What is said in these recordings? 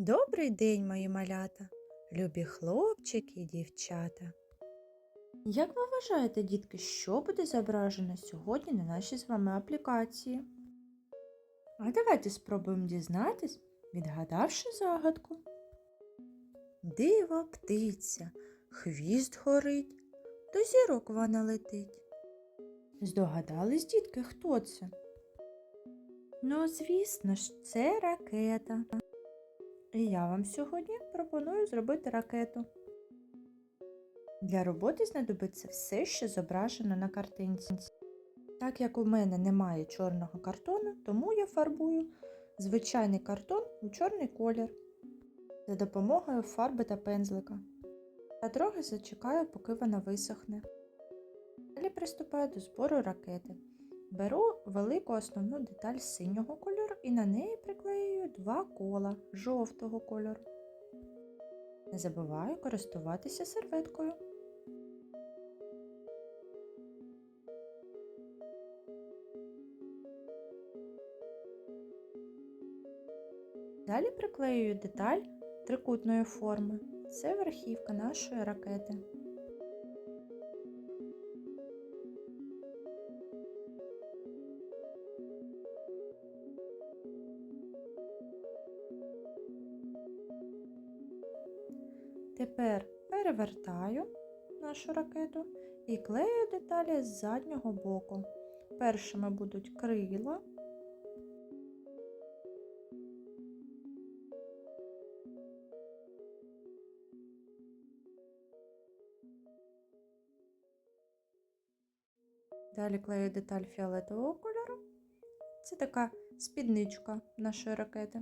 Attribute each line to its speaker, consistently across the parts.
Speaker 1: Добрий день, мої малята, любі хлопчики і дівчата. Як ви вважаєте, дітки, що буде зображено сьогодні на нашій з вами аплікації? А давайте спробуємо дізнатись, відгадавши загадку. Диво птиця, хвіст горить, до зірок вона летить. Здогадались, дітки, хто це? Ну, звісно ж, це ракета. І я вам сьогодні пропоную зробити ракету. Для роботи знадобиться все, що зображено на картинці. Так як у мене немає чорного картону, тому я фарбую звичайний картон у чорний колір за допомогою фарби та пензлика. Та трохи зачекаю, поки вона висохне. Далі приступаю до збору ракети. Беру велику основну деталь синього кольору і на неї приклеюю два кола жовтого кольору. Не забуваю користуватися серветкою. Далі приклеюю деталь трикутної форми. Це верхівка нашої ракети. Тепер перевертаю нашу ракету і клею деталі з заднього боку. Першими будуть крила. Далі клею деталь фіолетового кольору. Це така спідничка нашої ракети.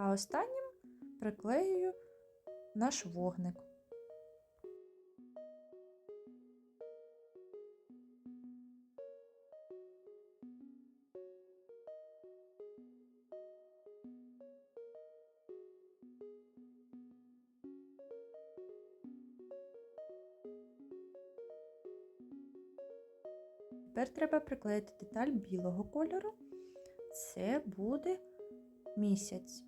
Speaker 1: А останнім приклеюю наш вогник. Тепер треба приклеїти деталь білого кольору. Це буде місяць.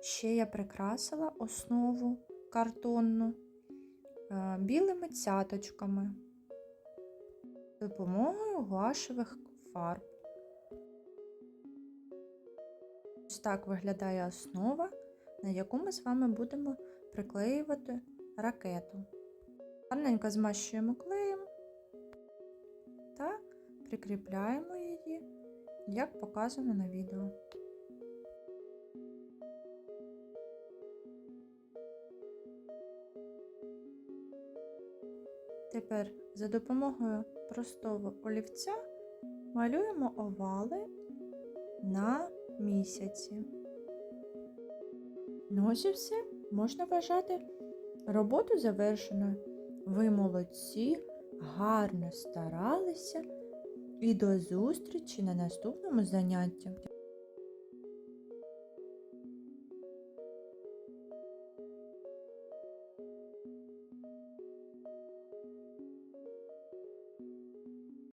Speaker 1: Ще я прикрасила основу картонну е, білими цяточками допомогою гуашевих фарб. Ось так виглядає основа, на яку ми з вами будемо приклеювати ракету. Гарненько змащуємо клеєм та прикріпляємо її, як показано на відео. Тепер за допомогою простого олівця малюємо овали на місяці. Ну ось і все, можна вважати роботу завершеною. Ви молодці, гарно старалися і до зустрічі на наступному занятті.